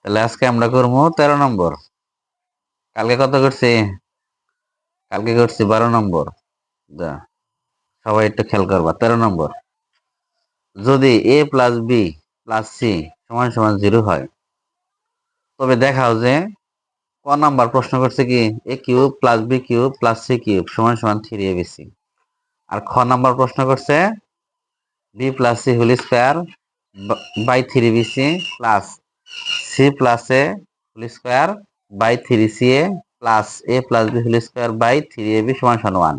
তাহলে আজকে আমরা করব তেরো নম্বর। কালকে কত করছি? কালকে করছি বারো নম্বর। যা, সবাই একটু খেয়াল করবা, তেরো নম্বর। যদি A plus B plus C সমান সমান জিরো হয়, তবে দেখাও যে ক নাম্বার প্রশ্ন করছে কি? A cube plus B cube plus C cube সমান সমান থ্রি এ বিসি আর খ নাম্বার প্রশ্ন করছে B plus C whole square by three B C plus C plus A whole square by three C A plus A plus B whole square by three A B সমান সমান one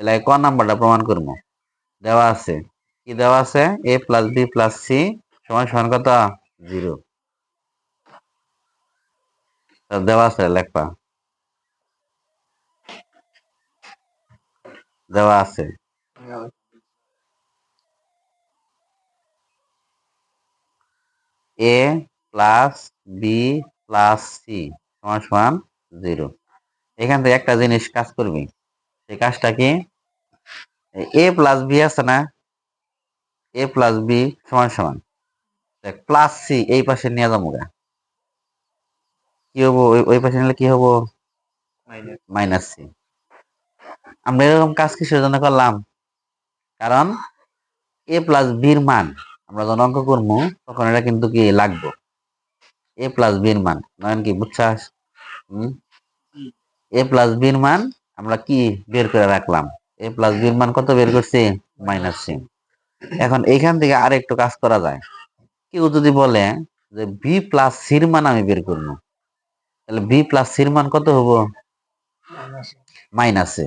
তাহলে ক নাম্বারটা প্রমাণ করব। দেওয়া আছে। কি দেওয়া আছে? A plus B plus C সমান সমান কত? জিরো দেওয়া আছে লেখবা। দেওয়া আছে। A plus B plus C সমান সমান জিরো। এখান থেকে একটা জিনিস কাজ করবি সেই কাজটা কি? এ প্লাস বি আছে না? এ প্লাস বি সমান সমান। প্লাস সি এই পাশে নিয়ে যাব গা। কি হব? ওই- পাশে নিলে কি হব? Minus C. আমরা এরকম কাজ কিসের জন্য করলাম? কারণ এ প্লাস বির মান আমরা যখন অঙ্ক করব তখন এটা কিন্তু কি লাগবে? এ প্লাস বির মান। নয়ন কি, বুঝছাস? এ প্লাস বির মান আমরা কি বের করে রাখলাম? এ প্লাস বির মান কত বের করছি? মাইনাস সি এখন এইখান থেকে আর একটু কাজ করা যায়। কেউ যদি বলে যে বি প্লাস সির মান আমি বের করব, তাহলে বি প্লাস সির মান কত হব? মাইনাসে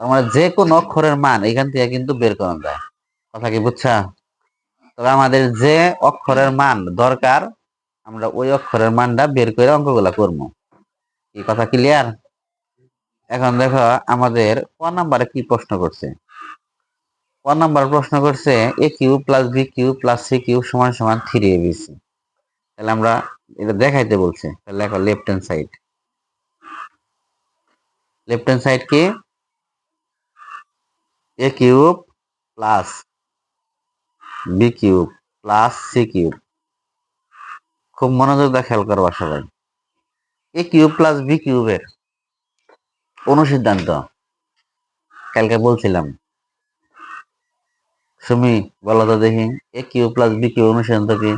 মানে যে কোন অক্ষরের মান এখান থেকে কিন্তু বের করা যায়। কথা কি, বুঝছা? তবে আমাদের যে অক্ষরের মান দরকার আমরা ওই অক্ষরের মানটা বের করে অঙ্কগুলা করব। এই কথা ক্লিয়ার এখন দেখো, আমাদের ক নাম্বারে কি প্রশ্ন করছে? ক নাম্বার প্রশ্ন করছে A cube plus B cube plus C cube সমান সমান থ্রি এ বিসি তাহলে আমরা এটা দেখাইতে বলছে। তাহলে লেখো left hand side left hand side কি? A cube plus B cube plus C cube. খুব মনোযোগ দিয়ে খেয়াল করবা সবাই এ কিউব প্লাস বি কিউবের অনুসিদ্ধান্ত। কালকে বলছিলাম। সুমি, বলো তো দেখি, A cube plus B cube অনুসিদ্ধান্ত কি?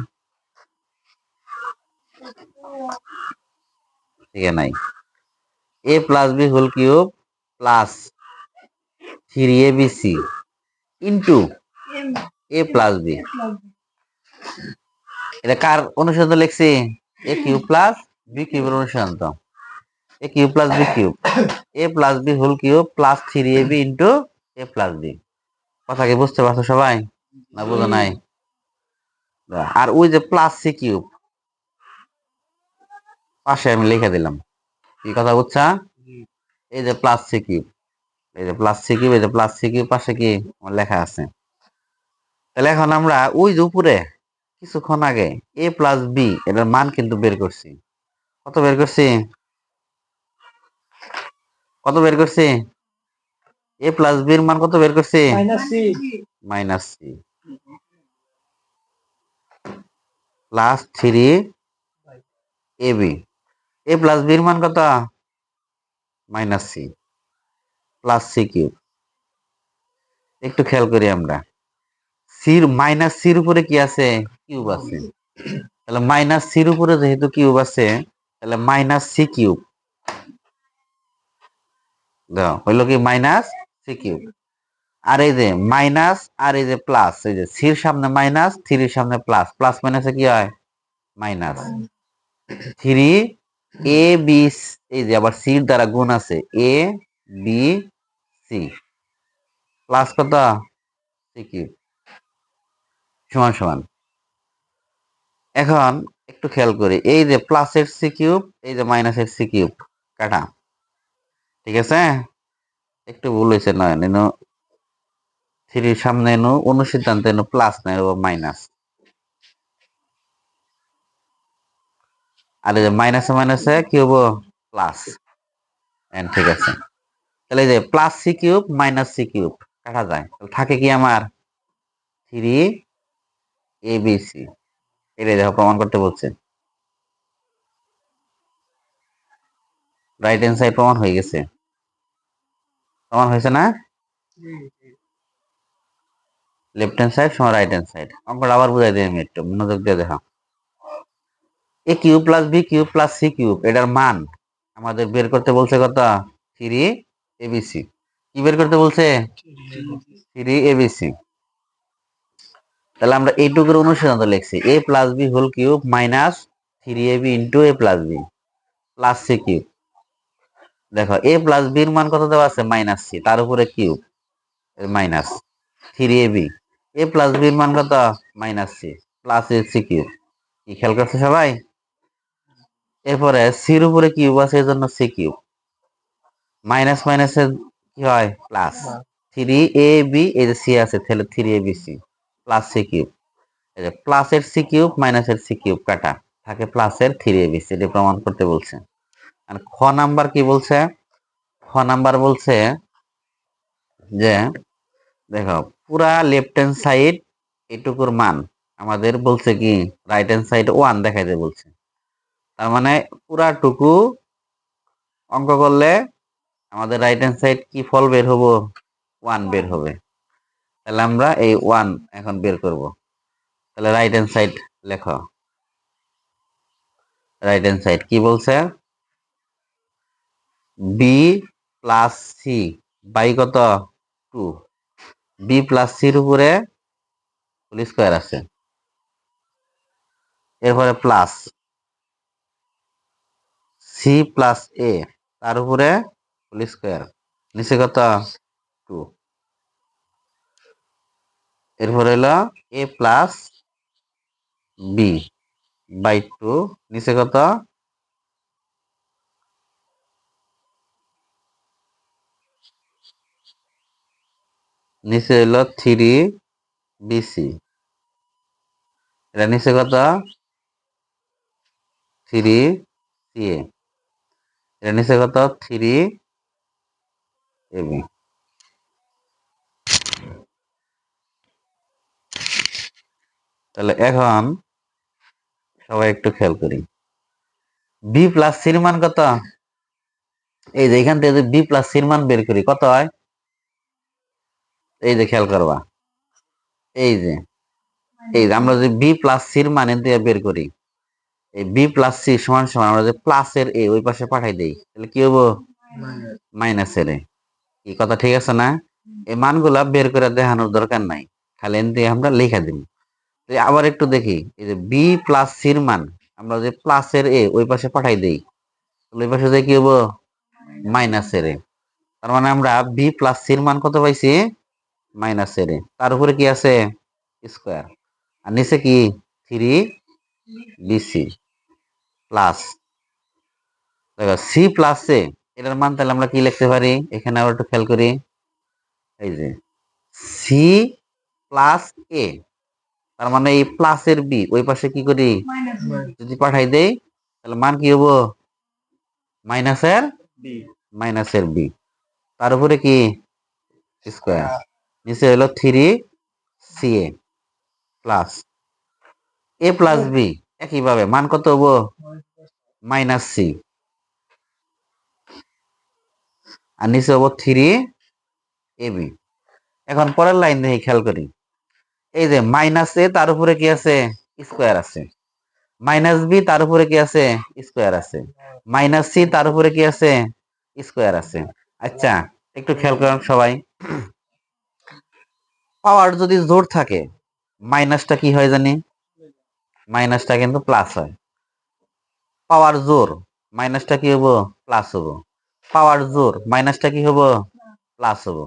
ঠিক নাই। A plus B whole cube plus three A B C into A plus B এটা কার অনুসিদ্ধান্ত লিখছি? এ কিউব প্লাস বি কিউবের অনুসিদ্ধান্ত A cube plus B cube A plus B whole cube plus three A B into A plus B কথা কি বুঝতে পারছ সবাই? না বুঝো নাই? আর ওই যে প্লাস সি কিউব পাশে আমি লিখে দিলাম। কি কথা বুঝছা? এই যে প্লাস সি কিউব এই যে প্লাস সি কিউব এই যে প্লাস সি কিউব পাশে কি? আমার লেখা আছে। তাহলে এখন আমরা ওই যে উপরে কিছুক্ষণ আগে এ প্লাস বি এটার মান কিন্তু বের করছি। কত বের করছি? কত বের করছি? এ প্লাস বির মান কত বের করছি? Minus C plus three A B A plus বির মান কত? Minus C plus C cube একটু খেয়াল করি আমরা। সির মাইনাস সির উপরে কি আছে? কিউব আছে। তাহলে মাইনাস সির উপরে যেহেতু কিউব আছে, তাহলে মাইনাস সি কিউব। হইল কি মাইনাস সি কিউব। আর এই যে মাইনাস আর এই যে প্লাস, এই যে সির সামনে মাইনাস, থ্রির সামনে প্লাস। প্লাস মাইনাসে কি হয়? মাইনাস। থ্রি এ বি এই যে আবার সির দ্বারা গুণ আছে, এ বি সি। প্লাস কত? C cube. সমান সমান। এখন একটু খেয়াল করি, এই যে প্লাসের সি কিউব এই যে মাইনাসের সি কিউব কাটা। ঠিক আছে? একটু ভুল হয়েছে, নয় এনো থ্রির সামনে এনো অনুসিদ্ধান্ত এনো প্লাস নয় ও মাইনাস আর এই যে মাইনাসে মাইনাসে কি হব প্লাস ঠিক আছে। তাহলে এই যে plus C cube minus C cube কাটা যায়। থাকে কি আমার? থ্রি এ বি সি এটা দেখো, প্রমাণ করতে বলছে। রাইট হ্যান্ড সাইড প্রমাণ হয়ে গেছে। প্রমাণ হয়েছে না? লেফট হ্যান্ড সাইড সমান রাইট হ্যান্ড সাইড অঙ্কটা আবার বুঝাই দিই আমি একটু, মনোযোগ দিয়ে দেখা। A cube plus B cube plus C cube এটার মান। আমাদের বের করতে বলছে কত? থ্রি এবিসি কি বের করতে বলছে? থ্রি এবিসি তাহলে আমরা এইটুকুর অনুসিদ্ধান্ত লিখছি। A plus B whole cube minus three A B into A plus B plus C cube দেখো এ প্লাস বির মান কত দেওয়া আছে? মাইনাস সি তার উপরে cube minus three A B A plus বির মান কত? Minus C plus A C cube কি খেয়াল করছে সবাই? এরপরে সির উপরে কিউব আছে এজন্য সি কিউব মাইনাস মাইনাসে কি হয়? প্লাস থ্রি এ বি এই যে সি আছে তাহলে three A B C plus C cube প্লাসের সি কিউব মাইনাসের সি কিউব কাটা। থাকে প্লাসের থ্রি এ বি সি এটি প্রমাণ করতে বলছে। আর খ নাম্বার কি বলছে? খ নাম্বার বলছে যে, দেখো, পুরা লেফট হ্যান্ড সাইড এটুকুর মান আমাদের বলছে কি রাইট হ্যান্ড সাইড ওয়ান দেখাইতে বলছে। তার মানে পুরা টুকু অঙ্ক করলে আমাদের রাইট হ্যান্ড সাইড কি ফল বের হব? ওয়ান বের হবে। তাহলে আমরা এই ওয়ান এখন বের করব। তাহলে রাইট হ্যান্ড সাইড লেখো। রাইট হ্যান্ড সাইড কি বলছে? বি প্লাস সি বাই কত? টু বি প্লাস সির উপরে হোল স্কোয়ার আছে। এরপরে প্লাস সি প্লাস এ তার উপরে হোল স্কোয়ার নিচে কত? টু এরপরে হলো A plus B by two নিচে কত? নিচে হলো থ্রি বিসি এটা নিচে কত? থ্রি সি এ এটা নিচে কত? থ্রি এবি তাহলে এখন সবাই একটু খেয়াল করি। বি প্লাস সির মান কত? এই যে এখান থেকে বি প্লাস সির মান বের করি, কত হয়? এই যে খেয়াল করবা। এই যে এই যে আমরা যদি বি প্লাস সির মান এর দিয়ে বের করি, এই বি প্লাস সি সমান সমান আমরা যে প্লাসের এ ওই পাশে পাঠাই দেই, তাহলে কি হব? মাইনাসের এ কি কথা ঠিক আছে না? এই মানগুলা বের করে দেখানোর দরকার নাই। খালি এন দিয়ে আমরা লেখা তো আবার একটু দেখি, এই যে বি প্লাস সির মান আমরা যে প্লাসের এ ওই পাশে পাঠাই দেই। ওই পাশে যে কি হব? মাইনাসের এ তার মানে আমরা বি প্লাস সির মান কত পাইছি? মাইনাসের এ তার উপরে কি আছে? স্কোয়ার আর নিচে কি? থ্রি বিসি প্লাস দেখো সি প্লাস এ এটার মান তাহলে আমরা কি লিখতে পারি? এখানে আবার একটু খেয়াল করি। এই যে সি প্লাস এ তার মানে এই প্লাসের বি ওই পাশে কি করি? যদি পাঠাই দেই তাহলে মান কি হব? মাইনাসের মাইনাসের বি তার উপরে কি? স্কোয়ার নিচে হলো three C A plus A plus B একইভাবে। মান কত হব? মাইনাস সি আর নিচে হব থ্রি এ বি এখন পরের লাইন দেখে খেয়াল করি। এই যে মাইনাস এ তার উপরে কি আছে? স্কোয়ার আছে। মাইনাস বি তার উপরে কি আছে? স্কোয়ার আছে। মাইনাস সি তার উপরে কি আছে? স্কোয়ার আছে। আচ্ছা একটু খেয়াল করেন সবাই। পাওয়ার যদি জোর থাকে মাইনাসটা কি হয় জানি? মাইনাসটা কিন্তু প্লাস হয়। পাওয়ার জোর মাইনাসটা কি হব? প্লাস হব। পাওয়ার জোর মাইনাসটা কি হব? প্লাস হব।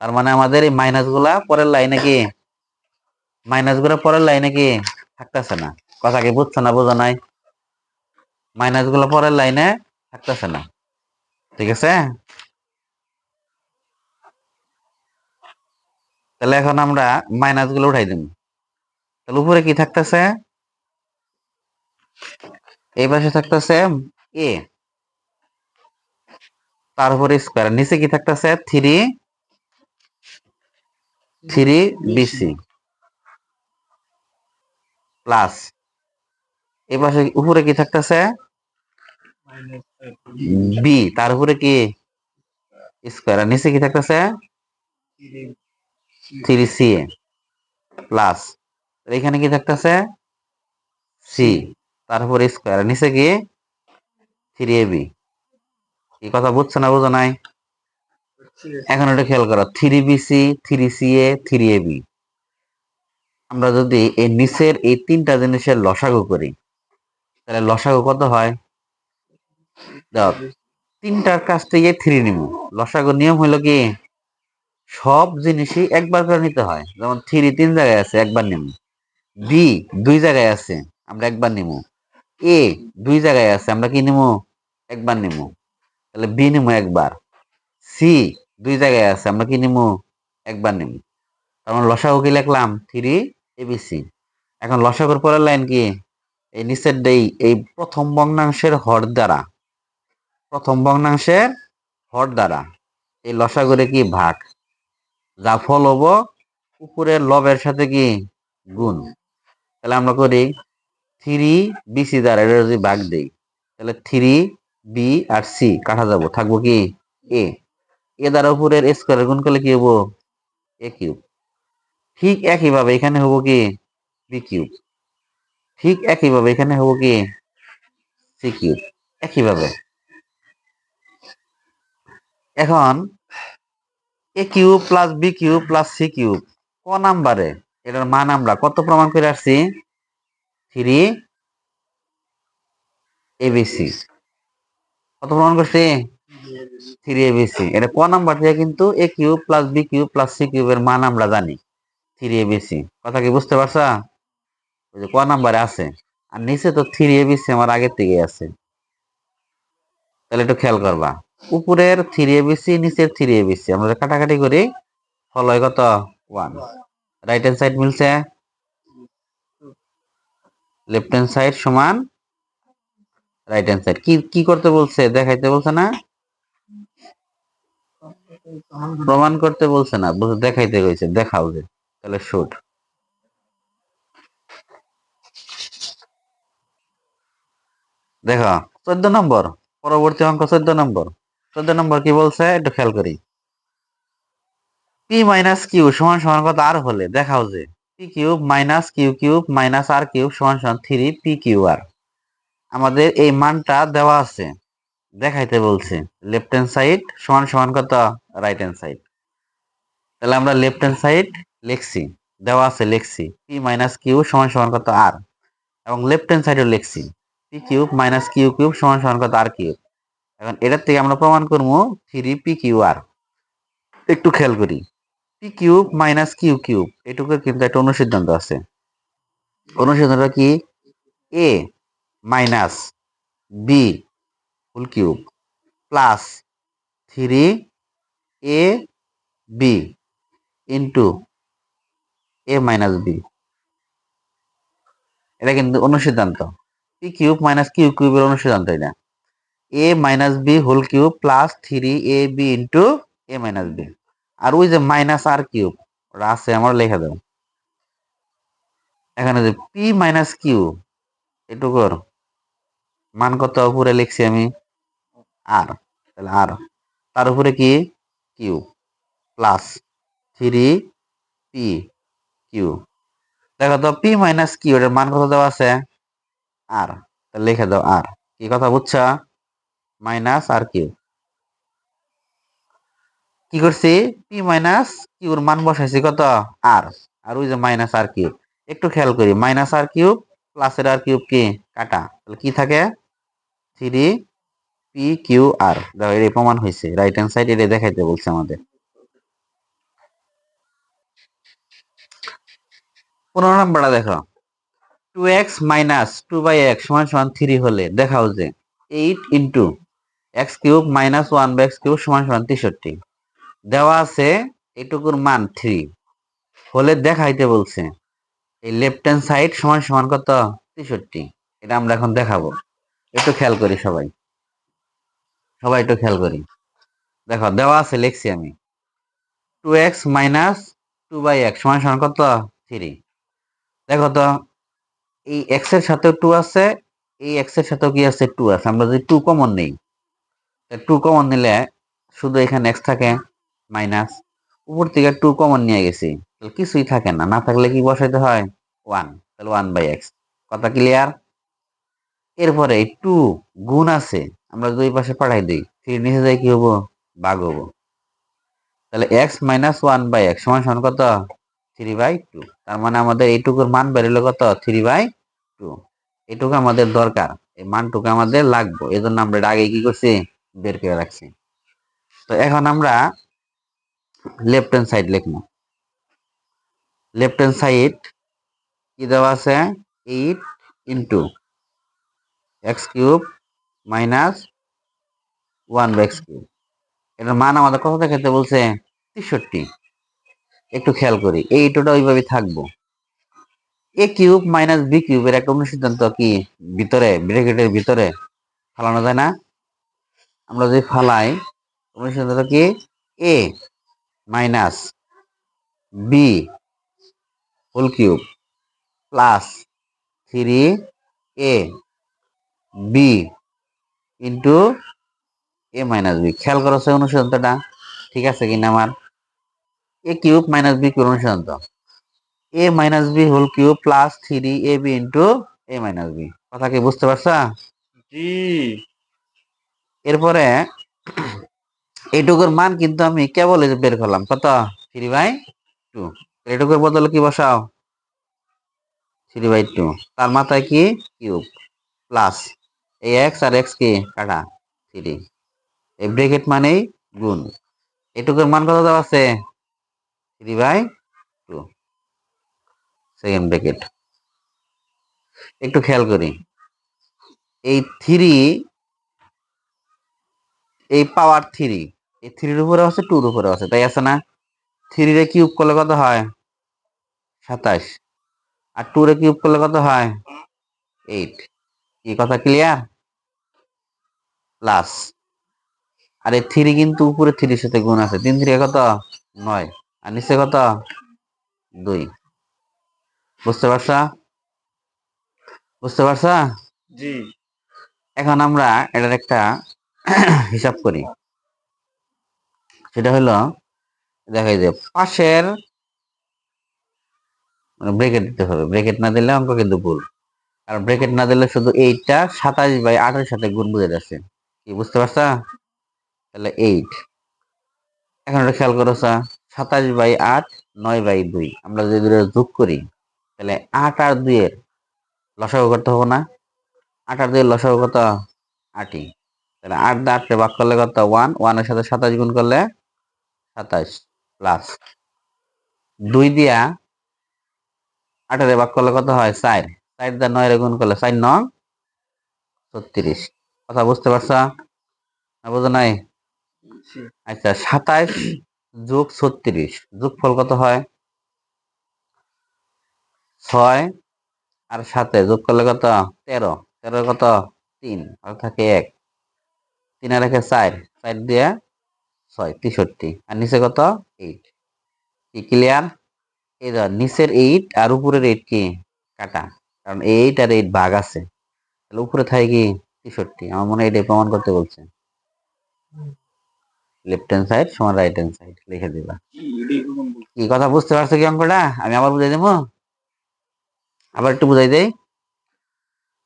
তার মানে আমাদের এই মাইনাসগুলা পরের লাইনে কি মাইনাসগুলো পরের লাইনে কি থাকতেছে না? কথা কি বুঝছ না বোঝা নাই? মাইনাসগুলো পরের লাইনে থাকতেছে না। ঠিক আছে? তাহলে এখন আমরা মাইনাসগুলো উঠাই দিব। তাহলে উপরে কি থাকতেছে? এই পাশে থাকতেছে এ তারপরে স্কোয়ার নিচে কি থাকতেছে? Three three BC plus. এই পাশে উপরে কি থাকতেছে? বি তার উপরে কি? স্কোয়ার আর নিচে কি থাকতেছে? থ্রি সি এ প্লাস এখানে কি থাকতেছে? সি তারপর স্কোয়ার নিচে কি? থ্রি এ বি এই কথা বুঝছ না বুঝো নাই? এখন এটা খেয়াল করো। Three B C three C A three A B আমরা যদি এই নিচের এই তিনটা জিনিসের লসাগু করি, তাহলে লসাগু কত হয়? তিনটার কাছ থেকে থ্রি নিব। লসাগু নিয়ম হলো কি? সব জিনিসই একবার করে নিতে হয়। যেমন থ্রি তিন জায়গায় আছে, একবার নিব। বি দুই জায়গায় আছে, আমরা একবার নিব। এ দুই জায়গায় আছে, আমরা কি নিব? একবার নিব। তাহলে বি নিব একবার। সি দুই জায়গায় আছে, আমরা কি নিব? একবার নিব। তখন লসাগু কি লিখলাম? থ্রি এবিসি এখন লসাগুর পরের লাইন কি? এই নিচের এই এই প্রথম ভগ্নাংশের হর দ্বারা। প্রথম ভগ্নাংশের হর দ্বারা। এই লসাগুরে কি? ভাগ। যা ফল হব উপরের লবের সাথে কি? গুণ। তাহলে আমরা করি থ্রি বিসি দ্বারা, এটা যদি ভাগ দেই, তাহলে থ্রি বি আর সি কাটা যাব। থাকব কি? এ এ দ্বারা উপরের স্কোয়ার গুণ করলে কি হব? এ কিউব ঠিক একইভাবে এখানে হব কি? বি কিউব ঠিক একইভাবে এখানে হব কি? সি কিউব একইভাবে। এখন A cube plus B cube plus C cube ক নাম্বারে? এটার মান আমরা কত প্রমাণ করে আসছি? থ্রি এবিসি কত প্রমাণ করছি? থ্রি এবিসি এটা ক নাম্বার থেকে কিন্তু A cube plus B cube plus C কিউবের মান আমরা জানি। থ্রি এবিসি কথা কি বুঝতে পারছা? ওই যে ক নাম্বারে আছে। আর নিচে তো থ্রি এবিসি আমার আগের থেকে আছে। তাহলে একটু খেয়াল করবা। উপরের থ্রি এবিসি নিচের থ্রি এবিসি আমরা কাটাকাটি করি, ফল হয় কত? ওয়ান রাইট হ্যান্ড সাইড মিলছে? লেফট হ্যান্ড সাইড সমান রাইট হ্যান্ড সাইড কি কি করতে বলছে? দেখাইতে বলছে না? প্রমাণ করতে বলছে না। দেখাইতে কইছে, দেখাও যে। তাহলে শুট দেখো, চোদ্দ নম্বর, পরবর্তী অঙ্ক চোদ্দ নম্বর। চোদ্দ নম্বর কি বলছে? একটু খেয়াল করি। পি মাইনাস কিউ সমান সমান কত? আর হলে, দেখাও যে। P cube minus Q cube minus R cube সমান সমান থ্রি পি কিউ আর আমাদের এই মানটা দেওয়া আছে। দেখাইতে বলছে। লেফট হ্যান্ড সাইড সমান সমান কত? রাইট হ্যান্ড সাইড তাহলে আমরা লেফট হ্যান্ড সাইড লিখছি দেওয়া আছে লেখছি পি মাইনাস কিউ সমান সমান কত আর এবং লেফট হ্যান্ড সাইডও লেখছি P cube minus Q cube সমান সমান কত আর কিউব এখন এটার থেকে আমরা প্রমাণ করব থ্রি পি কিউ আর একটু খেয়াল করি P cube minus Q cube এটুকুর কিন্তু একটা অনুসিদ্ধান্ত আছে। অনুসিদ্ধান্ত কি? A minus B whole cube plus three A B into A minus B এটা কিন্তু অনুসিদ্ধান্ত পি কিউব মাইনাস কিউ কিউবের অনুসিদ্ধান্ত এটা। A minus B whole cube plus three A B into A minus B আর ওই যে মাইনাস আর কিউব ওটা আছে, আমার লেখা দাও এখানে যে পি মাইনাস কিউ এটুকুর মান কত? উপরে লিখছি আমি আর তাহলে আর তার উপরে কি? Q plus three P Q দেখো তো পি মাইনাস কিউ এটার মান কত দেওয়া আছে? আর লিখে দাও আর কি কথা বুঝছ? মাইনাস আর কিউ কি করছি? পি মাইনাস কিউর মান বসাইছি কত? আর আর ওই যে মাইনাস আর কিউব একটু খেয়াল করি মাইনাস আর কিউব প্লাসের আর কিউব কি? কাটা। তাহলে কি থাকে? থ্রি পি কিউ আর দেখো এর প্রমাণ হয়েছে। রাইট হ্যান্ড সাইড এটা দেখাইতে বলছে আমাদের। পনেরো নাম্বারটা দেখো। Two X minus two by X সমান সমান থ্রি হলে দেখাও যে eight into X cube minus one by X cube সমান সমান তেষট্টি। দেওয়া আছে এটুকুর মান থ্রি হলে দেখাইতে বলছে এই লেফট হ্যান্ড সাইড সমান সমান কত? তেষট্টি। এটা আমরা এখন দেখাবো। একটু খেয়াল করি সবাই। সবাই একটু খেয়াল করি। দেখো, দেওয়া আছে, লিখছি আমি। Two X minus two by X সমান সমান কত? থ্রি দেখো তো, এই এক্সের সাথে টু আছে, এই এক্সের সাথেও কি আছে টু আছে? আমরা যদি টু কমন নেই টু কমন নিলে শুধু এখানে এক্স থাকে মাইনাস উপর থেকে টু কমন নিয়ে গেছি। তাহলে কিছুই থাকে না না থাকলে কি বসাইতে হয়? ওয়ান তাহলে ওয়ান বাই এক্স কথা ক্লিয়ার এরপরে টু গুণ আছে, আমরা দুই পাশে পাঠাই দিই থ্রি নিচে যাই কি হব? বাঘ হব। তাহলে X minus one by X সমান সমান কত? থ্রি বাই টু তার মানে আমাদের এইটুকুর মান বেরোলো কত? থ্রি বাই টু এটুকু আমাদের দরকার। এই মানটুকু আমাদের লাগবে। এই জন্য আমরা আগে কি করছি? বের করে রাখছি। তো এখন আমরা লেফট হ্যান্ড সাইড লিখব। লেফট হ্যান্ড সাইড কি দেওয়া আছে? Eight into X cube minus one by X cube এটার মান আমাদের কত দেখাতে বলছে? তেষট্টি। একটু খেয়াল করি এইটটা ওইভাবে থাকব। এ কিউব মাইনাস বি কিউবের একটা অনুসিদ্ধান্ত কি? ভিতরে ব্রেকেটের ভিতরে ফালানো যায় না? আমরা যদি ফালাই, অনুসিদ্ধান্ত কি? A minus B whole cube plus three A B into A minus B খেয়াল করো সেই অনুসিদ্ধান্তটা, ঠিক আছে কিনা আমার? A cube minus B cube অনুসিদ্ধান্ত A minus B whole cube plus three A B into A minus B কথা কি বুঝতে পারছা? জি। এরপরে এইটুকুর মান কিন্তু আমি কেবল বের করলাম কত? থ্রি বাই টু এইটুকুর বদলে কি বসাও? থ্রি বাই টু তার মাথায় কি? কিউব প্লাস এই এক্স আর এক্স কি? কাটা থ্রি এই ব্রেকেট মানেই গুণ। এটুকুর মান কত দেওয়া আছে? Three by two second bracket একটু খেয়াল করি। এই থ্রি এই পাওয়ার থ্রি এই থ্রির উপরে আছে টুর উপরে আছে, তাই আছে না? থ্রি রে কিউব করলে কত হয়? সাতাশ। আর টু রে কিউব করলে কত হয়? এইট কি কথা ক্লিয়ার প্লাস আর এই থ্রি কিন্তু উপরে থ্রির সাথে গুণ আছে। তিন থ্রি কত? নয়। আর নিচে কত? দুই। বুঝতে পারছা? বুঝতে পারছা? জি। এখন আমরা এটার একটা হিসাব করি। সেটা হলো দেখা যায় পাশের ব্রেকেট দিতে হবে। ব্রেকেট না দিলে অঙ্ক কিন্তু ভুল। আর ব্রেকেট না দিলে শুধু এইটটা সাতাশ বাই আটের সাথে গুণ বুঝে যাচ্ছে। কি বুঝতে পারছা? তাহলে এইট এখন এটা খেয়াল করো সাতাশ বাই আট নয় বাই দুই। আমরা যদি দুটো যোগ করি তাহলে আট আর দুইয়ের লসাগু করতে হবে না। আট আর দুইয়ের লসাগু কত? আটই। তাহলে আট দা আটকে ভাগ করলে কত? ওয়ান। ওয়ানের সাথে সাতাশ গুণ করলে সাতাশ প্লাস দুই দিয়া আঠারে ভাগ করলে কত হয়? চার। চার দা নয় গুণ করলে চার নং ছত্রিশ। কথা বুঝতে পারছা? না বুঝো নাই? আচ্ছা সাতাশ যোগ ছত্রিশ যোগ ফল কত হয়? ছয় আর সাথে যোগ করলে কত? তেরো। তেরো কত? তিন। আর থাকে এক। তিন আর একে চার। চার দিয়ে ছয়, তেষট্টি। আর নিচে কত? এইট কি ক্লিয়ার এই ধর, নিচের এইট আর উপরের এইট কি? কাটা। কারণ এইট আর এইট ভাগ আছে। তাহলে উপরে থাকে কি? তেষট্টি। আমার মনে হয় এটাই প্রমাণ করতে বলছে। লেফট হ্যান্ড সাইড সমান রাইট হ্যান্ড সাইড লিখে দিবা। কি কথা বুঝতে পারছ কি অঙ্কটা? আমি আবার বুঝাই দেবো? আবার একটু বুঝাই দেই।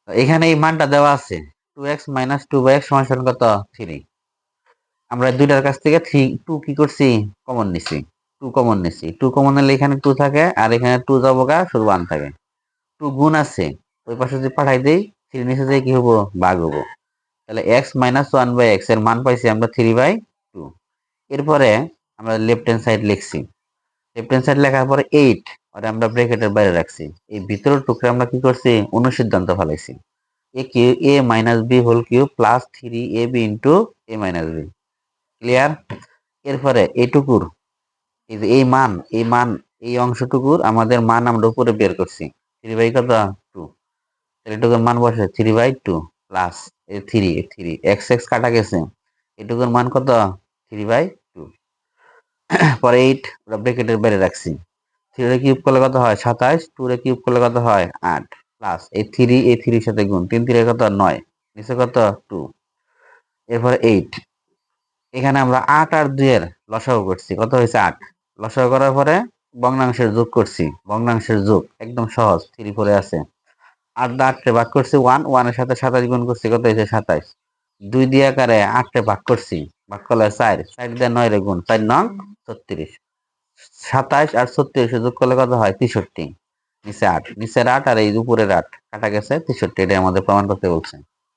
এখানে এই মানটা দেওয়া আছে। Two X minus two by X সমান কত? থ্রি আমরা দুইটার কাছ থেকে থ্রি টু কি করছি? কমন নিছি। টু কমন নিছি। টু কমন নিলে এখানে টু থাকে আর এখানে টু যাব গা শুধু ওয়ান থাকে। টু গুণ আছে। ওই পাশে যদি পাঠাই দেই থ্রি নিচে যাই কি হব? ভাগ হব। তাহলে এক্স মাইনাস ওয়ান বাই এক্সের মান পাইছি আমরা থ্রি বাই এরপরে আমরা লেফট হ্যান্ড সাইড লিখছি। লেফট হ্যান্ড সাইড লেখার পরে এইট আর আমরা ব্রেকেটের বাইরে রাখছি। এই ভিতরের টুকরে আমরা কি করছি? অনুসিদ্ধান্ত ফেলাইছি। A cube A minus B whole cube plus three A B into A minus B clear এরপরে এইটুকুর, এই যে এই মান এই মান, এই অংশটুকুর আমাদের মান আমরা উপরে বের করছি। থ্রি বাই কত? টু এটুকুর মান বসে three by two plus three three X X কাটা গেছে। এটুকুর মান কত? থ্রি বাই পরে এইট ওটা ব্রেকেটের বাইরে রাখছি। থ্রি রে কিউব করলে কত হয়? সাতাশ। টু রে কিউব করলে কত হয়? আট। প্লাস এই থ্রি এই থ্রির সাথে গুণ। তিন তিরে কত? নয়। নিচে কত? টু এরপরে এইট এখানে আমরা আট আর দুইয়ের লসাগু করছি। কত হয়েছে? আট। লসাগু করার পরে ভগ্নাংশের যোগ করছি। ভগ্নাংশের যোগ একদম সহজ। থ্রি ফোরে আছে। আট দা আটটে ভাগ করছি। ওয়ান ওয়ানের সাথে সাতাশ গুণ করছি। কত হয়েছে? সাতাইশ দুই দিয়ে আকারে আটটে ভাগ করছি। ভাগ করলে চার। চার দিয়ে নয় রে গুণ। চার নং ছত্রিশ। সাতাইশ আর ছত্রিশ যোগ করলে কত হয়? তেষট্টি। নিচে আট। নিচের আট আর এই উপরের আট। কাটা গেছে তেষট্টি এটা আমাদের প্রমাণ করতে বলছে।